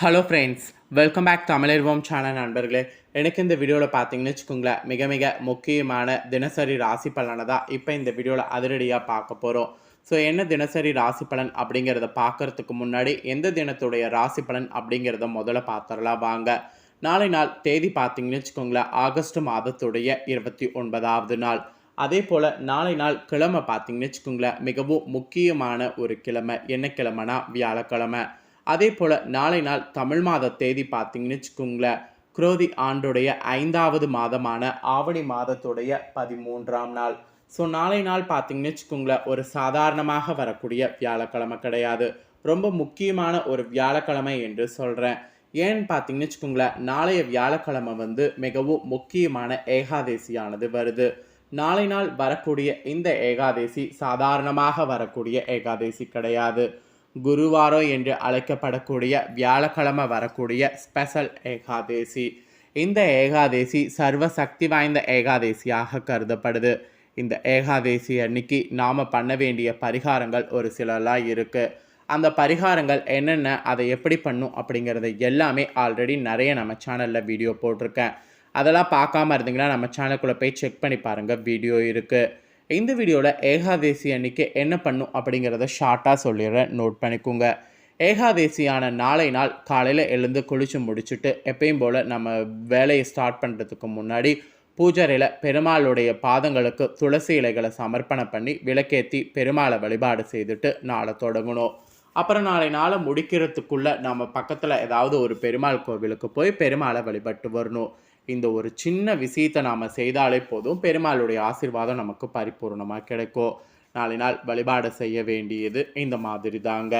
Hello friends welcome back தமிழர்வோம் channel நண்பர்களே. எனக்கு இந்த வீடியோவில் பார்த்தீங்கன்னு வச்சுக்கோங்களேன் மிக மிக முக்கியமான தினசரி ராசி பலனை தான் இப்போ இந்த வீடியோவில் அதிரடியாக பார்க்க போகிறோம் ஸோ என்ன தினசரி ராசி பலன் அப்படிங்கிறத பார்க்கறதுக்கு முன்னாடி எந்த தினத்துடைய ராசி பலன் அப்படிங்கிறத முதல்ல பார்த்துடலாம் வாங்க. நாளை நாள் தேதி பார்த்தீங்கன்னு வச்சுக்கோங்களேன் ஆகஸ்ட் மாதத்துடைய இருபத்தி ஒன்பதாவது நாள். அதே போல் நாளை நாள் கிழமை பார்த்தீங்கன்னு வச்சுக்கோங்களேன் மிகவும் முக்கியமான ஒரு கிழமை. என்ன கிழமைனா வியாழக்கிழமை. அதே போல் நாளை நாள் தமிழ் மாத தேதி பார்த்தீங்கன்னு வச்சுக்கோங்களேன். குரோதி ஆண்டுடைய ஐந்தாவது மாதமான ஆவணி மாதத்துடைய பதிமூன்றாம் நாள். ஸோ நாளை நாள் பார்த்தீங்கன்னு வச்சுக்கோங்களேன் ஒரு சாதாரணமாக வரக்கூடிய வியாழக்கிழமை கிடையாது. ரொம்ப முக்கியமான ஒரு வியாழக்கிழமை என்று சொல்கிறேன் ஏன்னு பார்த்தீங்கன்னு வச்சுக்கோங்களேன் நாளைய வியாழக்கிழமை வந்து மிகவும் முக்கியமான ஏகாதேசியானது வருது. நாளை நாள் வரக்கூடிய இந்த ஏகாதேசி சாதாரணமாக வரக்கூடிய ஏகாதேசி கிடையாது. குருவாரம் என்று அழைக்கப்படக்கூடிய வியாழக்கிழமை வரக்கூடிய ஸ்பெஷல் ஏகாதேசி. இந்த ஏகாதேசி சர்வ சக்தி வாய்ந்த ஏகாதேசியாக கருதப்படுது. இந்த ஏகாதேசி அன்னைக்கு நாம் பண்ண வேண்டிய பரிகாரங்கள் ஒரு சிலலாம் இருக்குது அந்த பரிகாரங்கள் என்னென்ன அதை எப்படி பண்ணும் அப்படிங்கிறத எல்லாமே ஆல்ரெடி நிறைய நம்ம சேனலில் வீடியோ போட்டிருக்கேன். அதெல்லாம் பார்க்காம இருந்தீங்கன்னா நம்ம சேனலுக்குள்ளே போய் செக் பண்ணி பாருங்கள் வீடியோ இருக்குது இந்த வீடியோவில் ஏகாதேசி அன்னைக்கு என்ன பண்ணும் அப்படிங்கிறத ஷார்ட்டாக சொல்லிடுறேன். நோட் பண்ணிக்கோங்க. ஏகாதேசியான நாளை நாள் காலையில் எழுந்து குளித்து முடிச்சுட்டு எப்பயும் போல் நம்ம வேலையை ஸ்டார்ட் பண்ணுறதுக்கு முன்னாடி பூஜரையில் பெருமாளுடைய பாதங்களுக்கு துளசி இலைகளை சமர்ப்பணம் பண்ணி விளக்கேற்றி பெருமாளை வழிபாடு செய்துட்டு நாளை தொடங்கணும். அப்புறம் நாளை நாளை முடிக்கிறதுக்குள்ளே நம்ம பக்கத்தில் ஏதாவது ஒரு பெருமாள் கோவிலுக்கு போய் பெருமாளை வழிபட்டு வரணும். இந்த ஒரு சின்ன விஷயத்தை நாம் செய்தாலே போதும். பெருமாளுடைய ஆசீர்வாதம் நமக்கு பரிபூர்ணமாக கிடைக்கும். நாளை நாள் வழிபாடு செய்ய வேண்டியது இந்த மாதிரி தாங்க.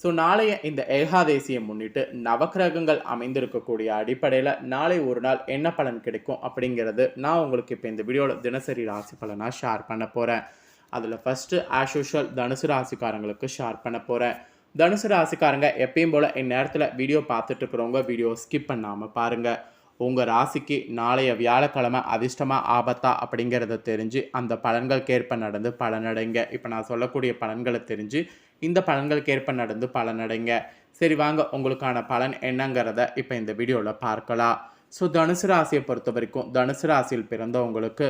ஸோ நாளைய இந்த ஏகாதேசியை முன்னிட்டு நவக்கிரகங்கள் அமைந்திருக்கக்கூடிய அடிப்படையில் நாளை ஒரு நாள் என்ன பலன் கிடைக்கும் அப்படிங்கிறது நான் உங்களுக்கு இப்போ இந்த வீடியோவில் தினசரி ராசி பலனாக ஷேர் பண்ண போகிறேன் அதில் ஃபஸ்ட்டு ஆஸ் யூஷுவல் தனுசு ராசிக்காரங்களுக்கு ஷேர் பண்ண போகிறேன் தனுசு ராசிக்காரங்க எப்பயும் போல் இந்நேரத்தில் வீடியோ பார்த்துட்டு இருக்கிறவங்க வீடியோ ஸ்கிப் பண்ணாமல் பாருங்கள் உங்கள் ராசிக்கு நாளைய வியாழக்கிழமை அதிர்ஷ்டமாக ஆபத்தா அப்படிங்கிறத தெரிஞ்சு அந்த பலன்களுக்கேற்ப நடந்து பலனடைங்க. இப்போ நான் சொல்லக்கூடிய பலன்களை தெரிஞ்சு இந்த பலன்களுக்கேற்ப நடந்து பலனடைங்க. சரி வாங்க உங்களுக்கான பலன் என்னங்கிறத இப்போ இந்த வீடியோவில் பார்க்கலாம். ஸோ தனுசு ராசியை பொறுத்த வரைக்கும் தனுசு ராசியில் பிறந்தவங்களுக்கு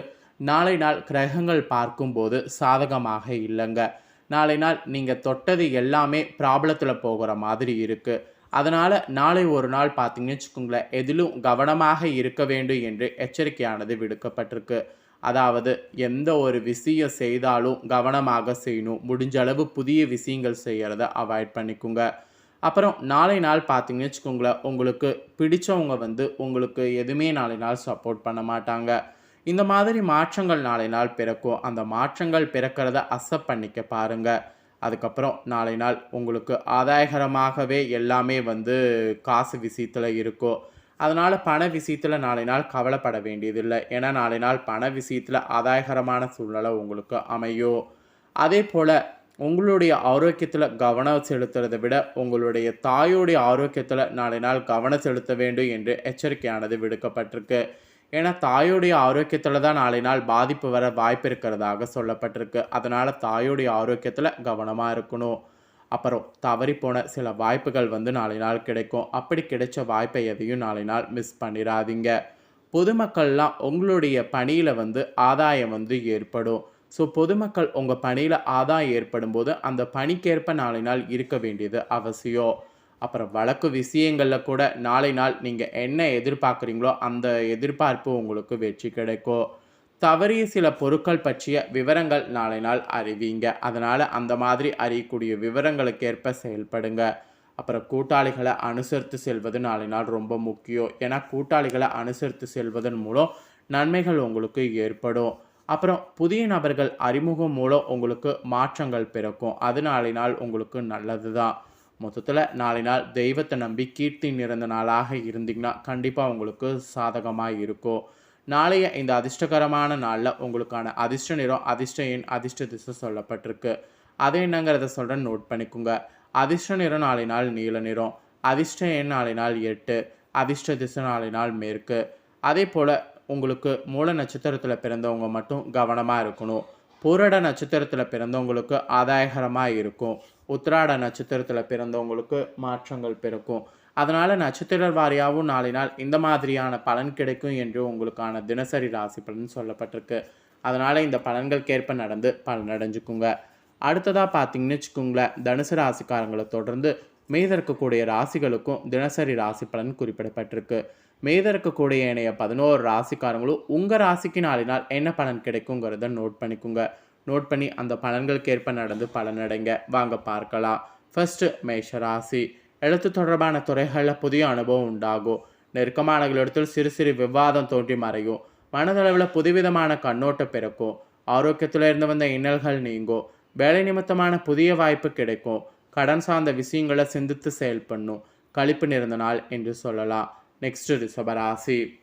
நாளை நாள் கிரகங்கள் பார்க்கும்போது சாதகமாக இல்லைங்க. நாளை நாள் நீங்கள் தொட்டது எல்லாமே ப்ராப்ளத்தில் போகிற மாதிரி இருக்குது அதனால் நாளை ஒரு நாள் பார்த்தீங்கன்னு வச்சுக்கோங்களேன் எதிலும் கவனமாக இருக்க வேண்டும் என்று எச்சரிக்கையானது விடுக்கப்பட்டிருக்கு. அதாவது எந்த ஒரு விஷயம் செய்தாலும் கவனமாக செய்யணும். முடிஞ்ச அளவு புதிய விஷயங்கள் செய்கிறத அவாய்ட் பண்ணிக்கோங்க. அப்புறம் நாளை நாள் பார்த்தீங்கன்னு வச்சுக்கோங்களேன் உங்களுக்கு பிடிச்சவங்க வந்து உங்களுக்கு எதுவுமே நாளை நாள் சப்போர்ட் பண்ண மாட்டாங்க. இந்த மாதிரி மாற்றங்கள் நாளை நாள் பிறக்கும். அந்த மாற்றங்கள் பிறக்கிறத அசப் பண்ணிக்க பாருங்கள் அதுக்கப்புறம் நாளை நாள் உங்களுக்கு ஆதாயகரமாகவே எல்லாமே வந்து காசு விஷயத்தில் இருக்கும் அதனால் பண விஷயத்தில் நாளை நாள் கவலைப்பட வேண்டியதில்லை. ஏன்னா நாளை நாள் பண விஷயத்தில் ஆதாயகரமான சூழ்நிலை உங்களுக்கு அமையும் அதே போல் உங்களுடைய ஆரோக்கியத்தில் கவனம் செலுத்துறதை விட உங்களுடைய தாயோடைய ஆரோக்கியத்தில் நாளை நாள் கவனம் செலுத்த வேண்டும் என்று எச்சரிக்கையானது விடுக்கப்பட்டிருக்கு. ஏன்னா தாயோடைய ஆரோக்கியத்தில் தான் நாளை நாள் பாதிப்பு வர வாய்ப்பு இருக்கிறதாக சொல்லப்பட்டிருக்கு. அதனால் தாயோடைய ஆரோக்கியத்தில் கவனமாக இருக்கணும். அப்புறம் தவறி போன சில வாய்ப்புகள் வந்து நாளை நாள் கிடைக்கும். அப்படி கிடைச்ச வாய்ப்பை எதையும் நாளை நாள் மிஸ் பண்ணிடாதீங்க பொதுமக்கள்லாம் உங்களுடைய பணியில் வந்து ஆதாயம் வந்து ஏற்படும். ஸோ பொதுமக்கள் உங்கள் பணியில் ஆதாயம் ஏற்படும் போது அந்த பணிக்கேற்ப நாளை நாள் இருக்க வேண்டியது அவசியம். அப்புறம் வழக்கு விஷயங்களில் கூட நாளை நாள் நீங்கள் என்ன எதிர்பார்க்குறீங்களோ அந்த எதிர்பார்ப்பு உங்களுக்கு வெற்றி கிடைக்கும். தவறிய சில பொருட்கள் பற்றிய விவரங்கள் நாளை நாள் அறிவிங்க. அதனால் அந்த மாதிரி அறியக்கூடிய விவரங்களுக்கேற்ப செயல்படுங்க. அப்புறம் கூட்டாளிகளை அனுசரித்து செல்வது நாளை நாள் ரொம்ப முக்கியம். ஏன்னா கூட்டாளிகளை அனுசரித்து செல்வதன் மூலம் நன்மைகள் உங்களுக்கு ஏற்படும். அப்புறம் புதிய நபர்கள் அறிமுகம் மூலம் உங்களுக்கு மாற்றங்கள் பிறக்கும். அது நாளை நாள் உங்களுக்கு நல்லது தான் மொத்தத்தில் நாளை நாள் தெய்வத்தை நம்பி கீர்த்தி நிறைந்த நாளாக இருந்தீங்கன்னா கண்டிப்பாக உங்களுக்கு சாதகமாக இருக்கும். நாளைய இந்த அதிர்ஷ்டகரமான நாளில் உங்களுக்கான அதிர்ஷ்ட நிறம் அதிர்ஷ்ட எண் அதிர்ஷ்ட திசை சொல்லப்பட்டிருக்கு. அது என்னங்கிறத சொல்கிறேன் நோட் பண்ணிக்கோங்க. அதிர்ஷ்ட நிறம் நாளை நாள் நீல நிறம் அதிர்ஷ்ட எண் நாளை நாள் எட்டு அதிர்ஷ்ட திசை நாளை நாள் மேற்கு. அதே போல் உங்களுக்கு மூல நட்சத்திரத்தில் பிறந்தவங்க மட்டும் கவனமாக இருக்கணும். பூரட நட்சத்திரத்தில் பிறந்தவங்களுக்கு ஆதாயகரமாக இருக்கும். உத்திராட நட்சத்திரத்தில் பிறந்தவங்களுக்கு மாற்றங்கள் பிறக்கும். அதனால் நட்சத்திர வாரியாகவும் நாளினால் இந்த மாதிரியான பலன் கிடைக்கும் என்று உங்களுக்கான தினசரி ராசி பலன் சொல்லப்பட்டிருக்கு. அதனால் இந்த பலன்களுக்கேற்ப நடந்து பலனடைஞ்சுக்குங்க. அடுத்ததாக பார்த்தீங்கன்னு வச்சுக்கோங்களேன் தனுசு ராசிக்காரங்களை தொடர்ந்து மீத இருக்கக்கூடிய ராசிகளுக்கும் தினசரி ராசி பலன் குறிப்பிடப்பட்டிருக்கு. மீத இருக்கக்கூடிய இணைய பதினோரு ராசிக்காரங்களும் உங்கள் ராசிக்கு நாளினால் என்ன பலன் கிடைக்குங்கிறத நோட் பண்ணிக்கோங்க. நோட் பண்ணி அந்த பலன்களுக்கேற்ப நடந்து பலனடைங்க வாங்க பார்க்கலாம். ஃபர்ஸ்ட் மேஷ ராசி. எழுத்து தொடர்பான துறைகளில் புதிய அனுபவம் உண்டாகும். நெருக்கமானவர்களிடத்தில் சிறு சிறு விவாதம் தோன்றி மறையும். மனதளவில் புதுவிதமான கண்ணோட்டம் பிறக்கும். ஆரோக்கியத்தில் இருந்து வந்த இன்னல்கள் நீங்கும். வேலை நிமித்தமான புதிய வாய்ப்பு கிடைக்கும். கடன் சார்ந்த விஷயங்களை சிந்தித்து செயல்பண்ணும் கழிப்பு நிறந்த நாள் என்று சொல்லலாம். நெக்ஸ்ட் ரிஷபராசி.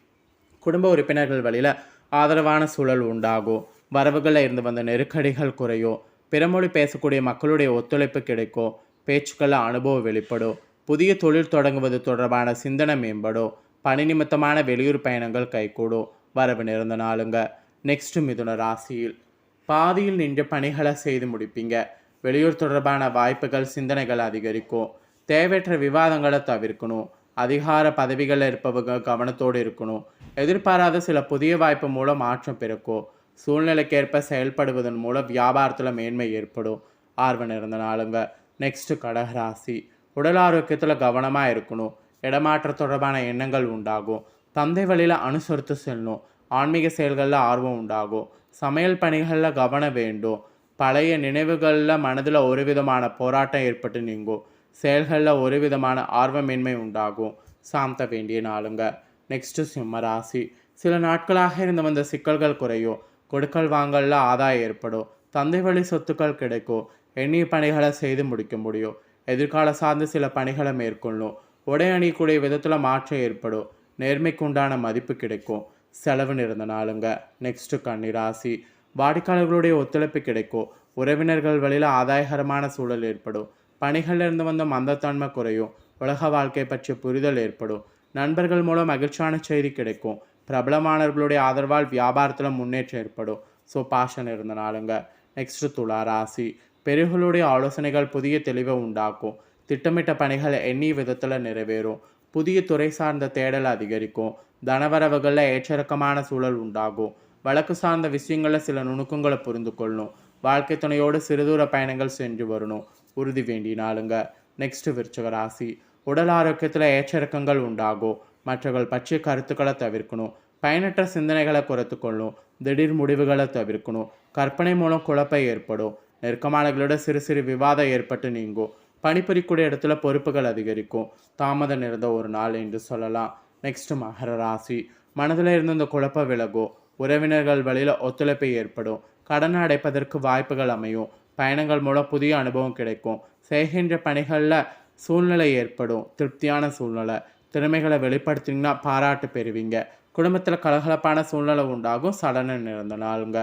குடும்ப உறுப்பினர்கள் வழியில் ஆதரவான சூழல் உண்டாகும். வரவுகளில் இருந்து வந்த நெருக்கடிகள் குறையும். பிறமொழி பேசக்கூடிய மக்களுடைய ஒத்துழைப்பு கிடைக்கும். பேச்சுக்களில் அனுபவம் வெளிப்படும். புதிய தொழில் தொடங்குவது தொடர்பான சிந்தனை மேம்படும். பணி நிமித்தமான வெளியூர் பயணங்கள் கைகூடும். வரவு நிறந்த நாளுங்க. நெக்ஸ்ட் மிதுன ராசியில். பாதியில் நின்ற பணிகளை செய்து முடிப்பீங்க. வெளியூர் தொடர்பான வாய்ப்புகள் சிந்தனைகள் அதிகரிக்கும். தேவையற்ற விவாதங்களை தவிர்க்கணும். அதிகார பதவிகளில் இருப்பவங்க கவனத்தோடு இருக்கணும். எதிர்பாராத சில புதிய வாய்ப்பு மூலம் மாற்றம் பிறக்கும். சூழ்நிலைக்கேற்ப செயல்படுவதன் மூலம் வியாபாரத்தில் மேன்மை ஏற்படும். ஆர்வம் இருந்த நாளுங்க. நெக்ஸ்ட் கடகராசி உடல் ஆரோக்கியத்தில் கவனமாக இருக்கணும். இடமாற்ற தொடர்பான எண்ணங்கள் உண்டாகும். தந்தை வழியில் அனுசரித்து செல்லணும். ஆன்மீக செயல்களில் ஆர்வம் உண்டாகும். சமையல் பணிகளில் கவனம் வேண்டும். பழைய நினைவுகளில் மனதில் ஒரு விதமான போராட்டம் ஏற்பட்டு நீங்கும். செயல்களில் ஒரு விதமான ஆர்வமின்மை உண்டாகும். சாந்த வேண்டிய நாளுங்க. நெக்ஸ்ட்டு சிம்ம ராசி சில நாட்களாக இருந்து வந்த சிக்கல்கள் குறையும். கொடுக்கல் வாங்கல்ல ஆதாயம் ஏற்படும். தந்தை வழி சொத்துக்கள் கிடைக்கும். எண்ணிய பணிகளை செய்து முடிக்க முடியும். எதிர்கால சார்ந்து சில பணிகளை மேற்கொள்ளும். உடை அணியக்கூடிய விதத்தில் மாற்றம் ஏற்படும். நேர்மைக்கு உண்டான மதிப்பு கிடைக்கும். செலவு நிறந்த நாளுங்க. நெக்ஸ்ட்டு கன்னிராசி. வாடிக்கையாளர்களுடைய ஒத்துழைப்பு கிடைக்கும். உறவினர்கள் வழியில் ஆதாயகரமான சூழல் ஏற்படும். பணிகளில் இருந்து வந்த மந்தத்தன்மை குறையும். உலக வாழ்க்கை பற்றிய புரிதல் ஏற்படும். நண்பர்கள் மூலம் மகிழ்ச்சியான செய்தி கிடைக்கும். பிரபலமானவர்களுடைய ஆதரவால் வியாபாரத்தில் முன்னேற்றம் ஏற்படும். ஸோ பாஷன் இருந்த நாளுங்க. நெக்ஸ்ட் துலா ராசி. பெருகளுடைய ஆலோசனைகள் புதிய தெளிவை உண்டாக்கும். திட்டமிட்ட பணிகள் எண்ணிய விதத்தில் நிறைவேறும். புதிய துறை சார்ந்த தேடல் அதிகரிக்கும். தனவரவுகளில் ஏற்றிறக்கமான சூழல் உண்டாகும். வழக்கு சார்ந்த விஷயங்களில் சில நுணுக்கங்களை புரிந்து கொள்ளணும் வாழ்க்கை துணையோடு சிறுதூர பயணங்கள் சென்று வரணும். உறுதி வேண்டினாலுங்க. நெக்ஸ்ட் விருச்சக ராசி உடல் ஆரோக்கியத்தில் ஏற்றிறக்கங்கள் உண்டாகும். மற்றவர்கள் பற்றிய கருத்துக்களை தவிர்க்கணும். பயனற்ற சிந்தனைகளை குறைத்துக்கொள்ளும் திடீர் முடிவுகளை தவிர்க்கணும். கற்பனை மூலம் குழப்பம் ஏற்படும். நெருக்கமானங்களோட சிறு சிறு விவாதம் ஏற்பட்டு நீங்கும். பணிபுரிக்கூடிய இடத்துல பொறுப்புகள் அதிகரிக்கும். தாமதம் இருந்த ஒரு நாள் என்று சொல்லலாம். நெக்ஸ்ட் மகர ராசி. மனதில் இருந்த இந்த குழப்பம் விலகும். உறவினர்கள் வழியில் ஒத்துழைப்பு ஏற்படும். கடனை அடைப்பதற்கு வாய்ப்புகள் அமையும். பயணங்கள் மூலம் புதிய அனுபவம் கிடைக்கும். செய்கின்ற பணிகளில் சூழ்நிலை ஏற்படும். திருப்தியான சூழ்நிலை. திறமைகளை வெளிப்படுத்தினீங்கன்னா பாராட்டு பெறுவீங்க. குடும்பத்தில் கலகலப்பான சூழ்நிலை உண்டாகும். சடன நிறந்த நாளுங்க.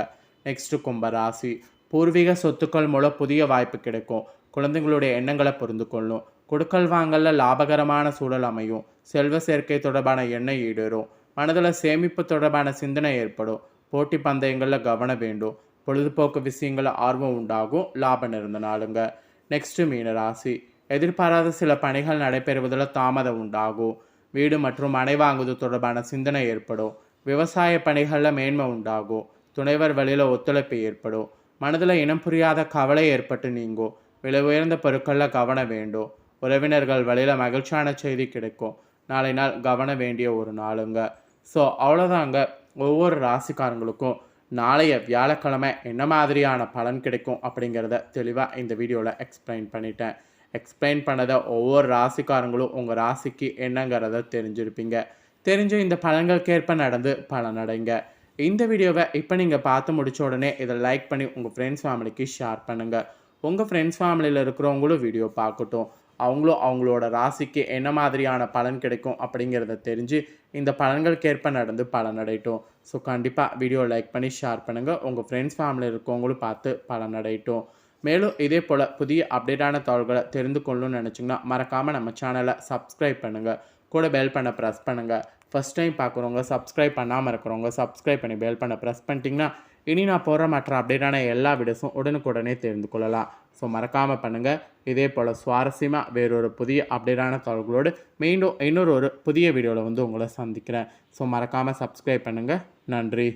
நெக்ஸ்ட்டு கும்பராசி பூர்வீக சொத்துக்கள் மூலம் புதிய வாய்ப்பு கிடைக்கும். குழந்தைங்களுடைய எண்ணங்களை புரிந்து கொள்ளும். கொடுக்கல் வாங்கல லாபகரமான சூழல் அமையும். செல்வ சேர்க்கை தொடர்பான எண்ணெய் ஈடுறும். மனதில் சேமிப்பு தொடர்பான சிந்தனை ஏற்படும். போட்டி பந்தயங்களில் கவனம் வேண்டும். பொழுதுபோக்கு விஷயங்கள ஆர்வம் உண்டாகும். லாபம் இருந்த நாளுங்க. நெக்ஸ்ட் மீனராசி. எதிர்பாராத சில பணிகள் நடைபெறுவதில் தாமதம் உண்டாகும். வீடு மற்றும் மனை வாங்குவது தொடர்பான சிந்தனை ஏற்படும். விவசாய பணிகளில் மேன்மை உண்டாகும். துணைவர் வழியில் ஒத்துழைப்பு ஏற்படும். மனதில் இனம் புரியாத கவலை ஏற்பட்டு நீங்கும். விலை உயர்ந்த பொருட்களில் கவனம் வேண்டும். உறவினர்கள் வழியில் மகிழ்ச்சியான செய்தி கிடைக்கும். நாளை நாள் கவனம் வேண்டிய ஒரு நாளுங்க. ஸோ அவ்வளோதாங்க ஒவ்வொரு ராசிக்காரங்களுக்கும் நாளைய வியாழக்கிழமை என்ன மாதிரியான பலன் கிடைக்கும் அப்படிங்கிறத தெளிவாக இந்த வீடியோவில் எக்ஸ்பிளைன் பண்ணிட்டேன். எக்ஸ்பிளைன் பண்ணதை ஒவ்வொரு ராசிக்காரங்களும் உங்கள் ராசிக்கு என்னங்கிறத தெரிஞ்சிருப்பீங்க. தெரிஞ்சு இந்த பலன்களுக்கேற்ப நடந்து பலனடைங்க. இந்த வீடியோவை இப்போ நீங்கள் பார்த்து முடிச்ச உடனே இதை லைக் பண்ணி உங்கள் ஃப்ரெண்ட்ஸ் ஃபேமிலிக்கு ஷேர் பண்ணுங்கள் உங்கள் ஃப்ரெண்ட்ஸ் ஃபேமிலியில் இருக்கிறவங்களும் வீடியோ பார்க்கட்டும். அவங்களும் அவங்களோட ராசிக்கு என்ன மாதிரியான பலன் கிடைக்கும் அப்படிங்கிறத தெரிஞ்சு இந்த பலன்களுக்கேற்ப நடந்து பலனடையட்டும் ஸோ கண்டிப்பாக வீடியோ லைக் பண்ணி ஷேர் பண்ணுங்கள் உங்கள் ஃப்ரெண்ட்ஸ் ஃபேமிலியில் இருக்கவங்களும் பார்த்து பலனடையட்டும் மேலும் இதே போல் புதிய அப்டேட்டான தகவல்களை தெரிந்து கொள்ளணும்னு நினச்சிங்கன்னா மறக்காமல் நம்ம சேனலை சப்ஸ்கிரைப் பண்ணுங்கள் கூட பெல் பண்ண ப்ரெஸ் பண்ணுங்கள் ஃபஸ்ட் டைம் பார்க்குறவங்க சப்ஸ்கிரைப் பண்ணாமல் இருக்கிறவங்க சப்ஸ்கிரைப் பண்ணி பெல் பண்ண ப்ரெஸ் பண்ணிட்டீங்கன்னா இனி நான் போகிற மற்ற அப்டேட்டான எல்லா வீடியோஸும் உடனுக்குடனே தெரிந்து கொள்ளலாம். ஸோ மறக்காமல் பண்ணுங்கள் இதே போல் சுவாரஸ்யமாக வேறொரு புதிய அப்டேட்டான தகவல்களோடு மீண்டும் இன்னொரு ஒரு புதிய வீடியோவில் வந்து உங்களை சந்திக்கிறேன். ஸோ மறக்காமல் சப்ஸ்கிரைப் பண்ணுங்கள் நன்றி.